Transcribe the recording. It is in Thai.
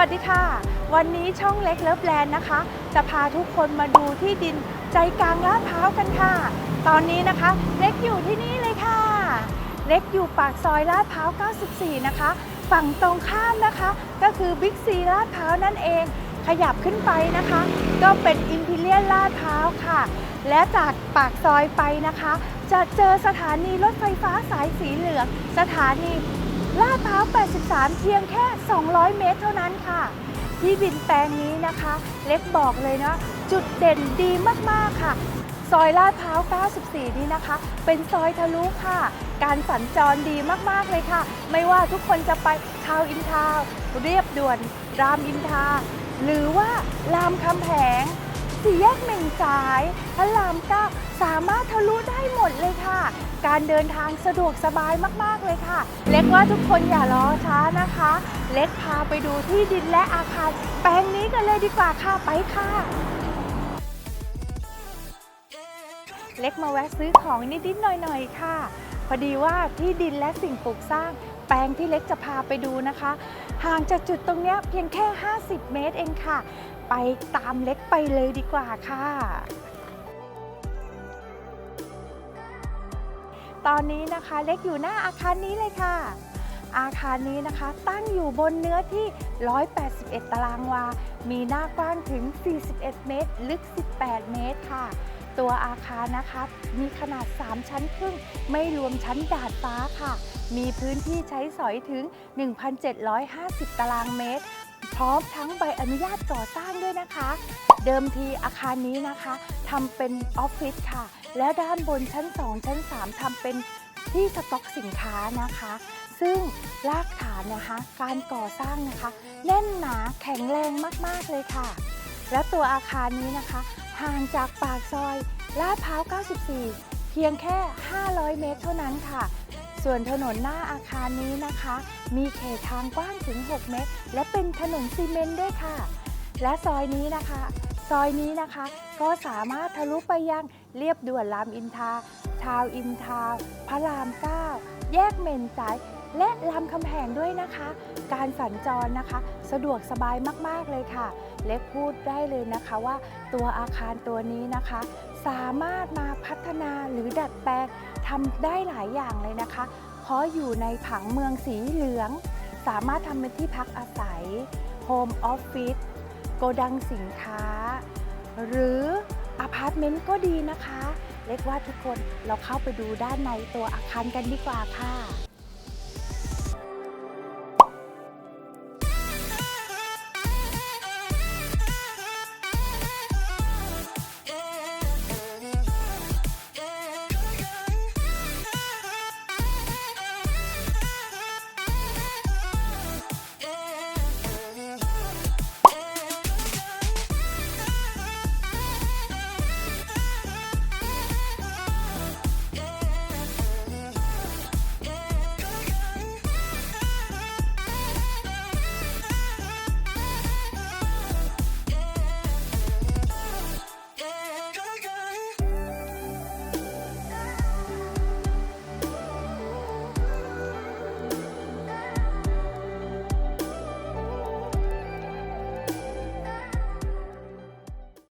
วัสดีค่ะ วันนี้ช่องเล็กเลิฟแลนด์นะคะ จะพาทุกคนมาดูที่ดินใจกลางลาดพร้าวกันค่ะ ตอนนี้นะคะ เล็กอยู่ที่นี่เลยค่ะ เล็กอยู่ปากซอยลาดพร้าว 94 นะคะ ฝั่งตรงข้ามนะคะ ก็คือบิ๊กซีลาดพร้าวนั่นเอง ขยับขึ้นไปนะคะ ก็เป็นอิมพีเรียลลาดพร้าวค่ะ และจากปากซอยไปนะคะ จะเจอสถานีรถไฟฟ้าสายสีเหลืองสถานี ลาดพร้าว 83 เพียงแค่ 200 เมตรเท่านั้นค่ะ ที่ดินแปลงนี้นะคะ เล็กบอกเลยนะ จุดเด่นดีมาก ๆ ค่ะ ซอยลาดพร้าว 94 นี้นะคะ เป็นซอยทะลุค่ะ การสัญจรดีมาก ๆ เลยค่ะ ไม่ว่าทุกคนจะไปทาวอินทาว เรียบด่วน รามอินทา หรือว่ารามคำแหงสี่แยกเหม่งสายพระราม เลยค่ะ การเดินทางสะดวกสบายมากๆเลยค่ะ เล็กว่าทุกคนอย่ารอช้านะคะ เล็กพาไปดูที่ดินและอาคาร แปลงนี้กันเลยดีกว่าค่ะไปค่ะ เล็กมาแวะซื้อของนิดๆหน่อยๆค่ะ พอดีว่าที่ดินและสิ่งปลูกสร้าง แปลงที่เล็กจะพาไปดูนะคะ ห่างจากจุดตรงนี้เพียงแค่ 50 เมตรเองค่ะ ไปตามเล็กไปเลยดีกว่าค่ะ ตอนนี้นะคะเล็กอยู่หน้าอาคารนี้เลยค่ะ อาคารนี้นะคะตั้งอยู่บนเนื้อที่ 181 ตารางวา มีหน้ากว้างถึง 41 เมตร ลึก 18 เมตรค่ะ ตัวอาคารนะคะมีขนาด 3 ชั้นครึ่ง ไม่รวมชั้นดาดฟ้าค่ะ มีพื้นที่ใช้สอยถึง 1,750 ตารางเมตร พร้อมทั้งใบอนุญาตก่อสร้างด้วยนะคะ เดิมทีอาคารนี้นะคะทำเป็นออฟฟิศค่ะ แล้วด้านบนชั้น 2 ชั้น 3ทำเป็นที่สต็อกสินค้านะคะ ซึ่งรากฐานนะคะ การก่อสร้างนะคะแน่นหนาแข็งแรงมากๆเลยค่ะ และตัวอาคารนี้นะคะ ห่างจากปากซอยลาดพร้าว 94 เพียงแค่ 500 เมตรเท่านั้นค่ะ ส่วนถนนหน้าอาคารนี้นะคะ มีเขตทางกว้างถึง 6 เมตร และเป็นถนนซีเมนต์ด้วยค่ะ และซอยนี้นะคะ ซอยนี้นะคะ ก็สามารถทะลุไปยังเรียบด่วนรามอินทราทาวอินทา พระราม 9 แยกเมนสาย และรามคำแหงด้วยนะคะ การสัญจรนะคะ สะดวกสบายมากๆเลยค่ะ เล็กพูดได้เลยนะคะว่าตัวอาคารตัวนี้นะคะ สามารถมาพัฒนาหรือดัดแปลงทำได้หลายอย่างเลยนะคะเพราะอยู่ในผังเมืองสีเหลือง สามารถทำเป็นที่พักอาศัยโฮมออฟฟิศโกดังสินค้า หรืออพาร์ตเมนต์ก็ดีนะคะ เล็กว่าทุกคนเราเข้าไปดูด้านในตัวอาคารกันดีกว่าค่ะ